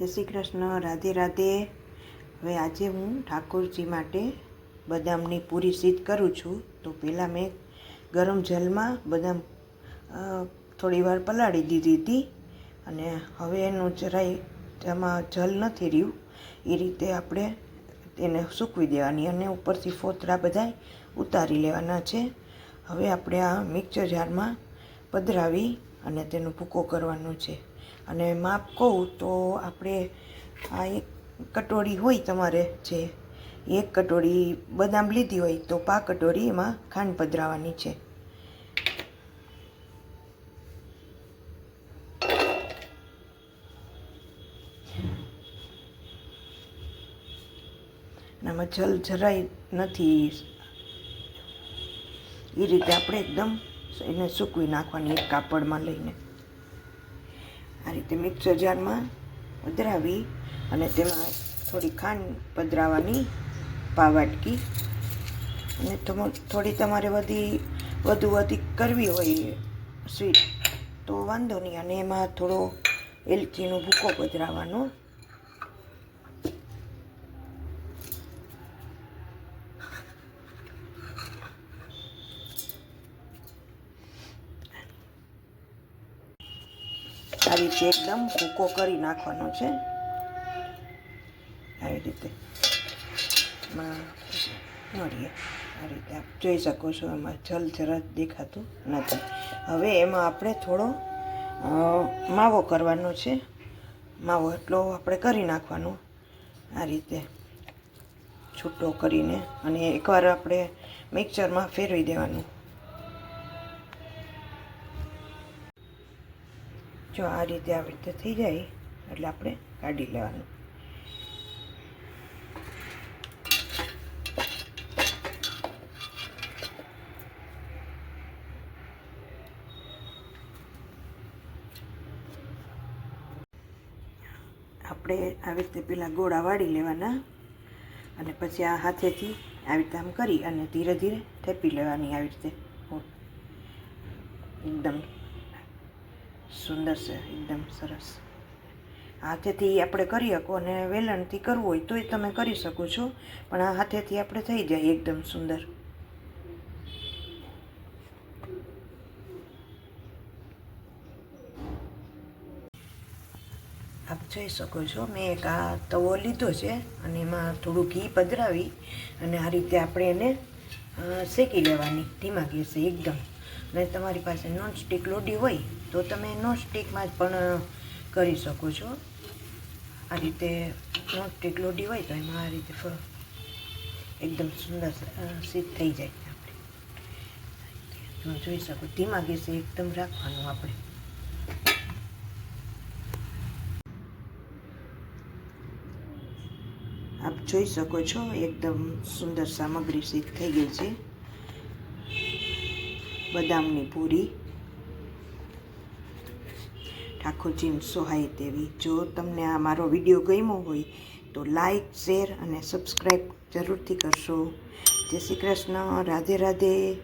જય શ્રી કૃષ્ણ, રાધે રાધે. હવે આજે હું ઠાકોરજી માટે બદામની પૂરી સિદ્ધ કરું છું. તો પહેલાં મેં ગરમ જલમાં બદામ થોડી વાર પલાળી દીધી હતી. અને હવે એનું જરાય તેમાં જલ નથી રહ્યું. એ રીતે આપણે તેને સૂકવી દેવાની અને ઉપરથી ફોતરા બધાય ઉતારી લેવાના છે. હવે આપણે આ મિક્સર જારમાં પધરાવી અને તેનો ભૂકો કરવાનો છે. અને માપ કહું તો આપણે આ એક કટોરી હોય તમારે જે, એક કટોરી બદામ લીધી હોય તો પા કટોરી એમાં ખાંડ પધરાવાની છે. આમાં જલ જરાય નથી. એ રીતે આપણે એકદમ એને સૂકવી નાખવાની એક કાપડમાં લઈને. આ રીતે મિક્સર જારમાં પધરાવી અને તેમાં થોડી ખાંડ પધરાવવાની પાવાટકી અને થોડી તમારે બધી, વધુ વધી કરવી હોય સ્વીટ તો વાંધો નહીં અને એમાં થોડો એલચીનો ભૂકો પધરાવવાનો આ રીતે એકદમ ભૂકો કરી નાખવાનો છે. આવી રીતે. મળીએ. આ રીતે આપ જોઈ શકો છો, એમાં જલ જરા દેખાતું નથી. હવે એમાં આપણે થોડો માવો કરવાનો છે. માવો એટલો આપણે કરી નાખવાનો. આ રીતે છૂટો કરીને અને એકવાર આપણે મિક્સરમાં ફેરવી દેવાનું. જો આ રીતે આવી રીતે થઈ જાય, એટલે આપણે કાઢી લેવાનું. આપણે આવી રીતે પેલા ગોળા વાળી લેવાના અને પછી આ હાથેથી આવી રીતે આમ કરી અને ધીરે ધીરે થેપી લેવાની આવી રીતે. એકદમ સુંદર છે, એકદમ સરસ. હાથેથી આપણે કરી શકો અને વેલણથી કરવું હોય તોય તમે કરી શકો છો, પણ આ હાથેથી આપણે થઈ જાય એકદમ સુંદર. આપ જોઈ શકો છો, મેં એક આ તવો લીધો છે, અને એમાં થોડું ઘી પધરાવી, અને આ રીતે આપણે એને શેકી લેવાની. ધીમા ગેસે, એકદમ. અને તમારી પાસે નોન સ્ટિક લોડી હોય તો તમે નોન સ્ટિકમાં પણ કરી શકો છો. આ રીતે નોન સ્ટિક લોડી હોય તો એમાં આ રીતે એકદમ સુંદર અ, થઈ જાય આપણે. તમે જોઈ શકો ધીમા ગેસે એકદમ રાખવાનું આપણે. આપ જોઈ શકો છો એકદમ સુંદર સામગ્રી સિદ્ધ થઈ ગઈ છે. બદામની પૂરી. ઠાકોરજીને સોહાય તેવી. જો તમને આ મારો વીડિયો ગમ્યો હોય, તો લાઈક, શેર અને સબસ્ક્રાઈબ જરૂરથી કરશો. જય શ્રી કૃષ્ણ. રાધે રાધે.